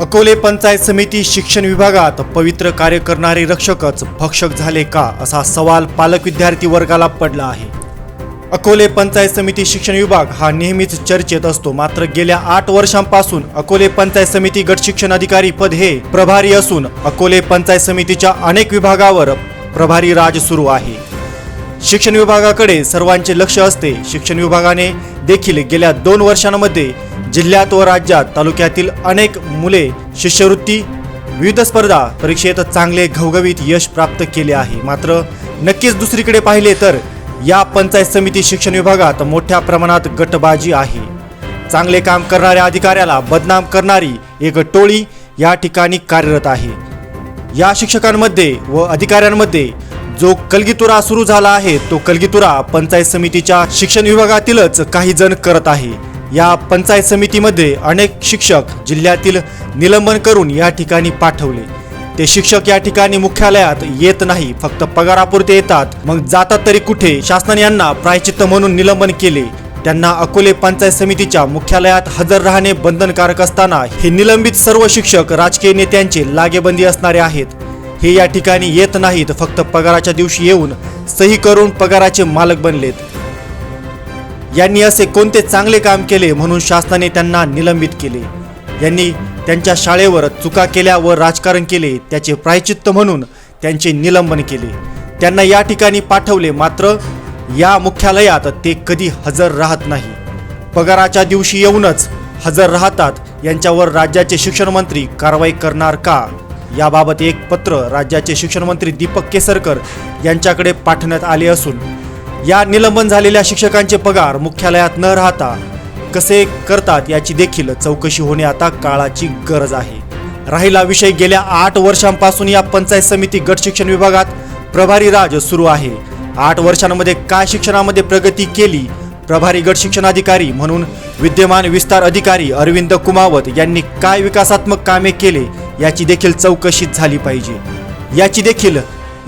अकोले पंचायत समिती शिक्षण विभागात पवित्र कार्य करणारे रक्षकच भक्षक झाले का असा सवाल पालक विद्यार्थी वर्गाला पडला आहे. अकोले पंचायत समिती शिक्षण विभाग हा नेहमीच चर्चेत असतो. मात्र गेल्या आठ वर्षांपासून अकोले पंचायत समिती गट शिक्षण अधिकारी पद हे प्रभारी असून अकोले पंचायत समितीच्या अनेक विभागावर प्रभारी राज सुरू आहे. शिक्षण विभागाकडे सर्वांचे लक्ष असते. शिक्षण विभागाने देखील गेल्या दोन वर्षांमध्ये जिल्ह्यात व राज्यात तालुक्यातील अनेक मुले शिष्यवृत्ती विविध स्पर्धा परीक्षेत चांगले घवघवीत यश प्राप्त केले आहे. मात्र नक्कीच दुसरीकडे पाहिले तर या पंचायत समिती शिक्षण विभागात मोठ्या प्रमाणात गटबाजी आहे. चांगले काम करणाऱ्या अधिकाऱ्याला बदनाम करणारी एक टोळी या ठिकाणी कार्यरत आहे. या शिक्षकांमध्ये व अधिकाऱ्यांमध्ये जो कलगीतुरा सुरू झाला आहे तो कलगीतुरा पंचायत समितीच्या शिक्षण विभागातीलच काही जण करत आहे. या पंचायत समितीमध्ये अनेक शिक्षक जिल्ह्यातील निलंबन करून या ठिकाणी पाठवले. ते शिक्षक या ठिकाणी मुख्यालयात येत नाही फक्त पगारापुरते येतात. मग जातात तरी कुठे? शासनाने यांना प्रायचित्त म्हणून निलंबन केले. त्यांना अकोले पंचायत समितीच्या मुख्यालयात हजर राहणे बंधनकारक असताना हे निलंबित सर्व शिक्षक राजकीय नेत्यांचे लागेबंदी असणारे आहेत. हे या ठिकाणी येत नाहीत फक्त पगाराच्या दिवशी येऊन सही करून पगाराचे मालक बनलेत. यांनी असे कोणते चांगले काम केले म्हणून शासनाने त्यांना निलंबित केले? यांनी त्यांच्या शाळेवर चुका केल्या व राजकारण केले त्याचे प्रायचित्त म्हणून त्यांचे निलंबन केले. त्यांना या ठिकाणी पाठवले मात्र या मुख्यालयात ते कधी हजर राहत नाही. पगाराच्या दिवशी येऊनच हजर राहतात. यांच्यावर राज्याचे शिक्षण मंत्री कारवाई करणार का? याबाबत एक पत्र राज्याचे शिक्षणमंत्री दीपक केसरकर यांच्याकडे पाठवण्यात आले असून या निलंबन झालेल्या शिक्षकांचे पगार मुख्यालयात न राहता कसे करतात याची देखील चौकशी होणे आता काळाची गरज आहे. राहिला विषय गेल्या आठ वर्षांपासून या पंचायत समिती गट शिक्षण विभागात प्रभारी राज सुरू आहे. आठ वर्षांमध्ये काय शिक्षणामध्ये प्रगती केली? प्रभारी गट शिक्षणाधिकारी म्हणून विद्यमान विस्तार अधिकारी अरविंद कुमावत यांनी काय विकासात्मक कामे केले? याची देखील चौकशी झाली पाहिजे. याची देखील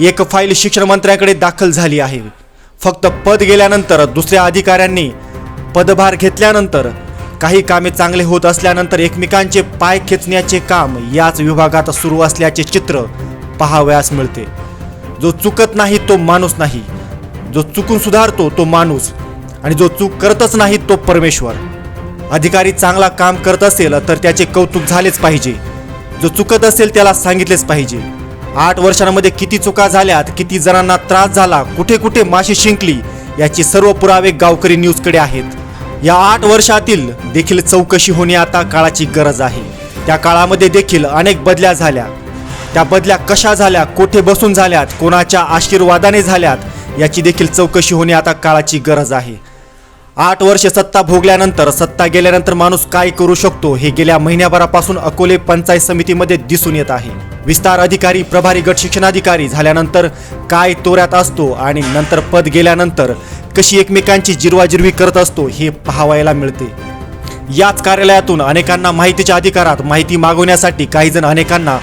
एक फाईल शिक्षण मंत्र्याकडे दाखल झाली आहे. फक्त पद गेल्यानंतर दुसऱ्या अधिकाऱ्यांनी पदभार घेतल्यानंतर काही कामे चांगले होत असल्यानंतर एकमेकांचे पाय खेचण्याचे काम याच विभागात सुरू असल्याचे चित्र पाहावयास मिळते. जो चुकत नाही तो माणूस नाही. जो चुकून सुधारतो तो माणूस आणि जो चूक करतच नाही तो परमेश्वर. अधिकारी चांगला काम करत असेल तर त्याचे कौतुक झालेच पाहिजे. जो चुकत असेल त्याला सांगितलेच पाहिजे. आठ वर्षांमध्ये किती चुका झाल्यात किती जणांना त्रास झाला कुठे कुठे माशी शिंकली याचे सर्व पुरावे गावकरी न्यूजकडे आहेत. या आठ वर्षातील देखील चौकशी होणे आता काळाची गरज आहे. त्या काळामध्ये देखील अनेक बदल्या झाल्या. त्या बदल्या कशा झाल्या कोठे बसून झाल्यात कोणाच्या आशीर्वादाने झाल्यात याची देखील चौकशी होणे आता काळाची गरज आहे. आठ वर्षे सत्ता भोगल्यानंतर सत्ता गेल्यानंतर माणूस काय करू शकतो हे गेल्या महिन्याभरापासून अकोले पंचायत समितीमध्ये दिसून येत आहे. विस्तार अधिकारी प्रभारी गट शिक्षणाधिकारी झाल्यानंतर काय तोऱ्यात असतो आणि नंतर पद गेल्यानंतर कशी एकमेकांची जिरवाजिरवी करत असतो हे पाहावायला मिळते. याच कार्यालयातून अनेकांना माहितीच्या अधिकारात माहिती मागवण्यासाठी काही जण अनेकांना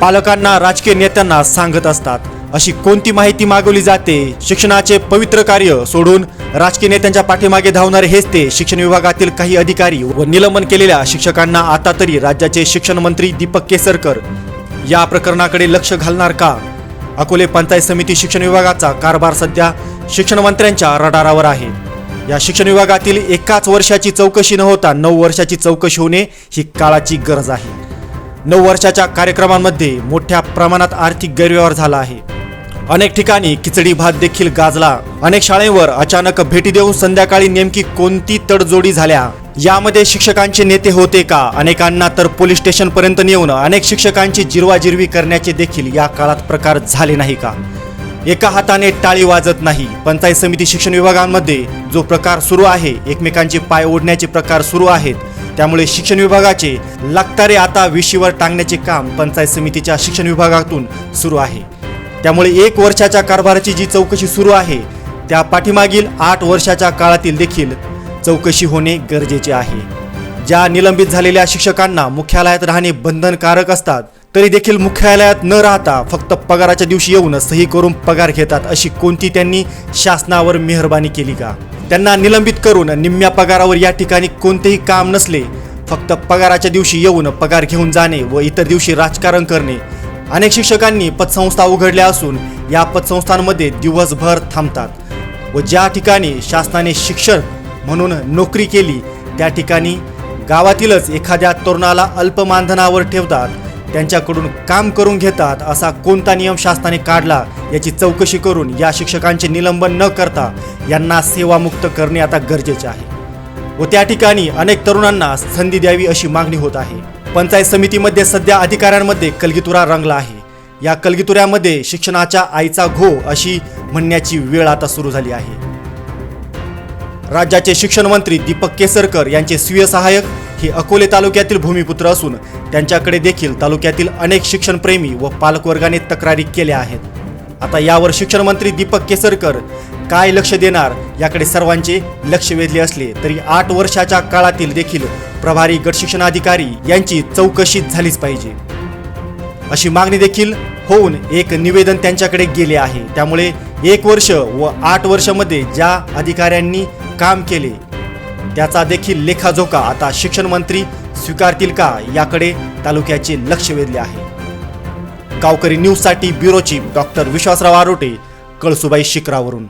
पालकांना राजकीय नेत्यांना सांगत असतात. अशी कोणती माहिती मागवली जाते? शिक्षणाचे पवित्र कार्य सोडून राजकीय नेत्यांच्या पाठीमागे धावणारे हेच ते शिक्षण विभागातील काही अधिकारी व निलंबन केलेल्या शिक्षकांना आता तरी राज्याचे शिक्षण मंत्री दीपक केसरकर या प्रकरणाकडे लक्ष घालणार का? अकोले पंचायत समिती शिक्षण विभागाचा कारभार सध्या शिक्षण मंत्र्यांच्या रडारावर आहे. या शिक्षण विभागातील एकाच वर्षाची चौकशी न होता नऊ वर्षाची चौकशी होणे ही काळाची गरज आहे. नऊ वर्षाच्या कार्यक्रमांमध्ये मोठ्या प्रमाणात आर्थिक गैरव्यवहार झाला आहे. अनेक ठिकाणी खिचडी भात देखील गाजला. अनेक शाळेवर अचानक भेटी देऊन संध्याकाळी नेमकी कोणती तडजोडी झाल्या? यामध्ये शिक्षकांचे नेते होते का? अनेकांना तर पोलीस स्टेशन पर्यंत नेऊन अनेक शिक्षकांची जिरवाजिरवी करण्याचे देखील या काळात प्रकार झाले नाही का? एका हाताने टाळी वाजत नाही. पंचायत समिती शिक्षण विभागांमध्ये जो प्रकार सुरू आहे एकमेकांचे पाय ओढण्याचे प्रकार सुरू आहेत त्यामुळे शिक्षण विभागाचे लागतारे आता विशीवर टांगण्याचे काम पंचायत समितीच्या शिक्षण विभागातून सुरू आहे. त्यामुळे एक वर्षाच्या कारभाराची जी चौकशी सुरू आहे त्या पाठीमागील आठ वर्षाच्या काळातील देखील चौकशी होणे गरजेचे आहे. ज्या निलंबित झालेल्या शिक्षकांना मुख्यालयात राहणे बंधनकारक असतात तरी देखील मुख्यालयात न राहता फक्त पगाराच्या दिवशी येऊन सही करून पगार घेतात अशी कोणती त्यांनी शासनावर मेहरबानी केली का? त्यांना निलंबित करून निम्म्या पगारावर या ठिकाणी कोणतेही काम नसले फक्त पगाराच्या दिवशी येऊन पगार घेऊन जाणे व इतर दिवशी राजकारण करणे अनेक शिक्षकांनी पतसंस्था उघडल्या असून या पतसंस्थांमध्ये दिवसभर थांबतात व ज्या ठिकाणी शासनाने शिक्षक म्हणून नोकरी केली त्या ठिकाणी गावातीलच एखाद्या तरुणाला अल्प मानधनावर ठेवतात. त्यांच्याकडून काम करून घेतात असा कोणता नियम शासनाने काढला याची चौकशी करून या शिक्षकांचे निलंबन न करता यांना सेवामुक्त करणे आता गरजेचे आहे. व त्या ठिकाणी अनेक तरुणांना संधी द्यावी अशी मागणी होत आहे. पंचायत समितीमध्ये सध्या अधिकाऱ्यांमध्ये कलगीतुरा रंगला आहे. या कलगीतुऱ्यामध्ये शिक्षणाच्या आईचा घो अशी म्हणण्याची वेळ आता सुरू झाली आहे. राज्याचे शिक्षण मंत्री दीपक केसरकर यांचे स्वीय सहाय्यक हे अकोले तालुक्यातील भूमिपुत्र असून त्यांच्याकडे देखील तालुक्यातील अनेक शिक्षणप्रेमी व पालकवर्गाने तक्रारी केल्या आहेत. आता यावर शिक्षण मंत्री दीपक केसरकर काय लक्ष देणार याकडे सर्वांचे लक्ष वेधले असले तरी आठ वर्षाच्या काळातील देखील प्रभारी गटशिक्षणाधिकारी यांची चौकशी झालीच पाहिजे. अशी मागणी देखील होऊन एक निवेदन त्यांच्याकडे गेले आहे. त्यामुळे एक वर्ष व आठ वर्षामध्ये ज्या अधिकाऱ्यांनी काम केले त्याचा देखील लेखाजोखा आता शिक्षण मंत्री स्वीकारतील का याकडे तालुक्याचे लक्ष वेधले आहे. गावकरी न्यूजसाठी bureau chief doctor Vishwasrao Arote Kalsubai शिखरावरून.